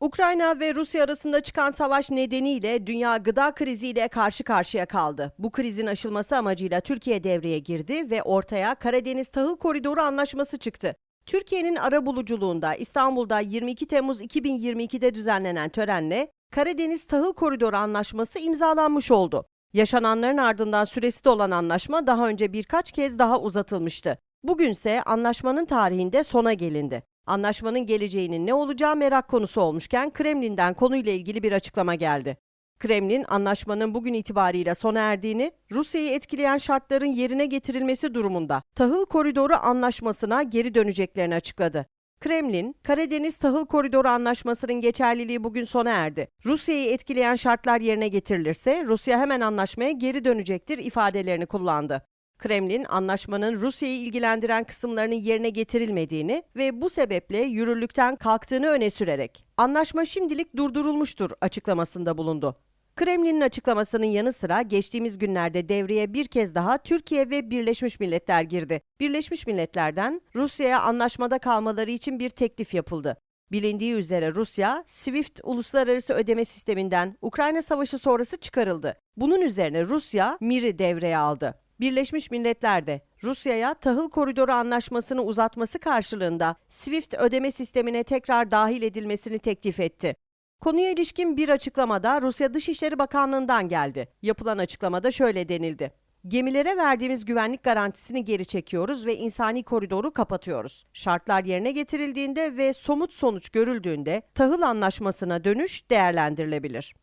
Ukrayna ve Rusya arasında çıkan savaş nedeniyle dünya gıda kriziyle karşı karşıya kaldı. Bu krizin aşılması amacıyla Türkiye devreye girdi ve ortaya Karadeniz Tahıl Koridoru Anlaşması çıktı. Türkiye'nin arabuluculuğunda İstanbul'da 22 Temmuz 2022'de düzenlenen törenle Karadeniz Tahıl Koridoru Anlaşması imzalanmış oldu. Yaşananların ardından süresi dolan anlaşma daha önce birkaç kez daha uzatılmıştı. Bugünse anlaşmanın tarihinde sona gelindi. Anlaşmanın geleceğinin ne olacağı merak konusu olmuşken Kremlin'den konuyla ilgili bir açıklama geldi. Kremlin, anlaşmanın bugün itibariyle sona erdiğini, Rusya'yı etkileyen şartların yerine getirilmesi durumunda Tahıl Koridoru Anlaşması'na geri döneceklerini açıkladı. Kremlin, Karadeniz Tahıl Koridoru Anlaşması'nın geçerliliği bugün sona erdi. Rusya'yı etkileyen şartlar yerine getirilirse Rusya hemen anlaşmaya geri dönecektir ifadelerini kullandı. Kremlin, anlaşmanın Rusya'yı ilgilendiren kısımlarının yerine getirilmediğini ve bu sebeple yürürlükten kalktığını öne sürerek anlaşma şimdilik durdurulmuştur açıklamasında bulundu. Kremlin'in açıklamasının yanı sıra geçtiğimiz günlerde devreye bir kez daha Türkiye ve Birleşmiş Milletler girdi. Birleşmiş Milletler'den Rusya'ya anlaşmada kalmaları için bir teklif yapıldı. Bilindiği üzere Rusya, SWIFT uluslararası ödeme sisteminden Ukrayna Savaşı sonrası çıkarıldı. Bunun üzerine Rusya, MIR'i devreye aldı. Birleşmiş Milletler de Rusya'ya tahıl koridoru anlaşmasını uzatması karşılığında SWIFT ödeme sistemine tekrar dahil edilmesini teklif etti. Konuya ilişkin bir açıklamada Rusya Dışişleri Bakanlığı'ndan geldi. Yapılan açıklamada şöyle denildi. Gemilere verdiğimiz güvenlik garantisini geri çekiyoruz ve insani koridoru kapatıyoruz. Şartlar yerine getirildiğinde ve somut sonuç görüldüğünde tahıl anlaşmasına dönüş değerlendirilebilir.